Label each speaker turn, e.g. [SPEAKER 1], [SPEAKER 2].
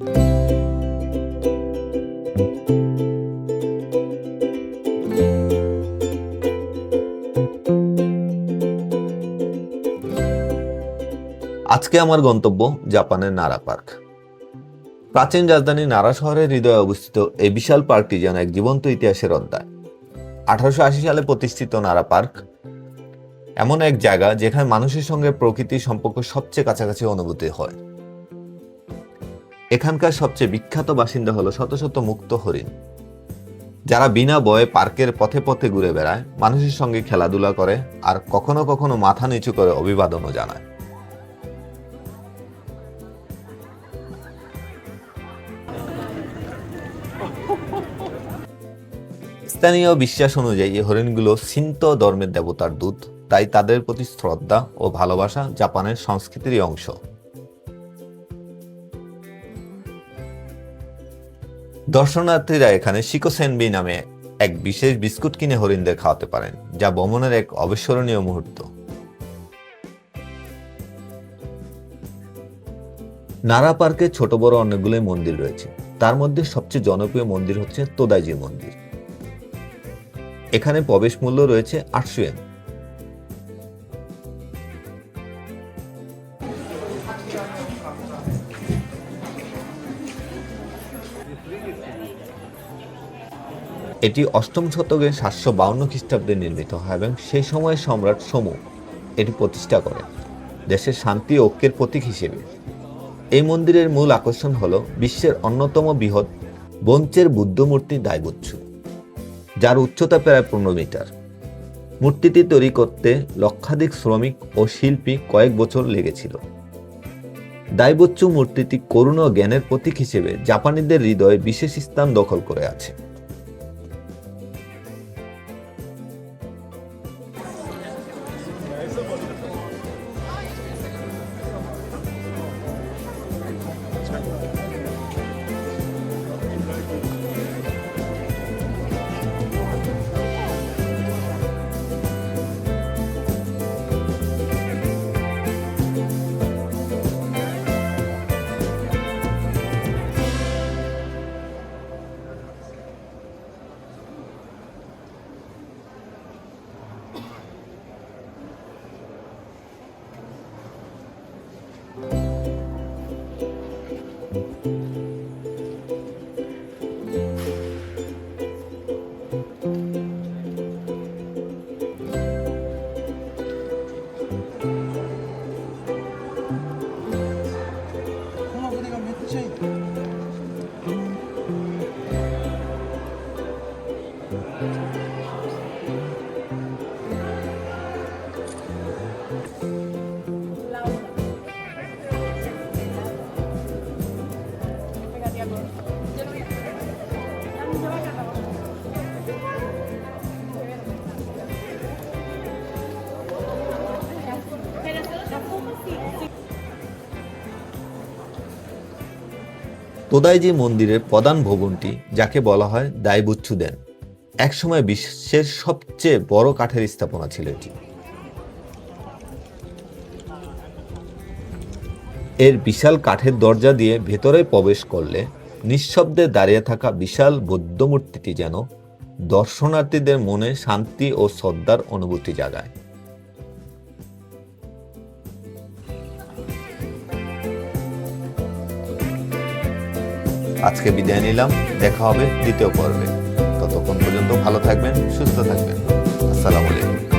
[SPEAKER 1] আজকে আমার গন্তব্য জাপানের নারা পার্ক। প্রাচীন রাজধানী নারা শহরের হৃদয়ে অবস্থিত এই বিশাল পার্কটি যেন এক জীবন্ত ইতিহাসের অধ্যায়। আঠারোশো আশি সালে প্রতিষ্ঠিত নারা পার্ক এমন এক জায়গা যেখানে মানুষের সঙ্গে প্রকৃতির সম্পর্ক সবচেয়ে কাছাকাছি অনুভূতি হয়। এখানকার সবচেয়ে বিখ্যাত বাসিন্দা হলো শত শত মুক্ত হরিণ। যারা বিনা বয়ে পার্কের পথে পথে ঘুরে বেড়ায়, মানুষের সঙ্গে খেলাধুলা করে আর কখনো কখনো মাথা নিচু করে অভিবাদনও জানায়। স্থানীয় বিশ্বাস অনুযায়ী এই হরিণগুলো সিন্ত ধর্মের দেবতার দূত, তাই তাদের প্রতি শ্রদ্ধা ও ভালোবাসা জাপানের সংস্কৃতিরই অংশ। দর্শনার্থীরা এখানে শিকোসেনবি নামে এক বিশেষ বিস্কুট কিনে হরিণদের খাওয়াতে পারেন, যা ভ্রমণের এক অবিস্মরণীয় মুহূর্ত। নারা পার্কে ছোট বড় অনেকগুলোই মন্দির রয়েছে। তার মধ্যে সবচেয়ে জনপ্রিয় মন্দির হচ্ছে তোদাইজি মন্দির। এখানে প্রবেশ মূল্য রয়েছে আটশো এন। এটি অষ্টম শতকে সাতশো বাউন্ন খ্রিস্টাব্দে নির্মিত হয় এবং সেই সময় সম্রাট সমু এটি প্রতিষ্ঠা করেন, দেশের শান্তি ঐক্যের প্রতীক হিসেবে। এই মন্দিরের মূল আকর্ষণ হল বিশ্বের অন্যতম বৃহৎ বঞ্চের বুদ্ধ মূর্তি দাইবুচ্ছু যার উচ্চতা প্রায় পনেরো মিটার। মূর্তিটি তৈরি করতে লক্ষাধিক শ্রমিক ও শিল্পী কয়েক বছর লেগেছিল। দাইবচ্চু মূর্তিটি করুণ ও জ্ঞানের প্রতীক হিসেবে জাপানিদের হৃদয়ে বিশেষ স্থান দখল করে আছে। Thank you. তোদাইজি মন্দিরের প্রধান ভবনটি যাকে বলা হয় দাইবুচ্ছু দেন। একসময় বিশ্বের সবচেয়ে বড় কাঠের স্থাপনা ছিল এটি। এর বিশাল কাঠের দরজা দিয়ে ভেতরে প্রবেশ করলে নিঃশব্দে দাঁড়িয়ে থাকা বিশাল বৌদ্ধ মূর্তিটি যেন দর্শনার্থীদের মনে শান্তি ও শ্রদ্ধার অনুভূতি জাগায়। আজকে বিদায় নিলাম, দেখা হবে দ্বিতীয় পর্বে। ততক্ষণ পর্যন্ত ভালো থাকবেন সুস্থ থাকবেন। আসসালামু আলাইকুম।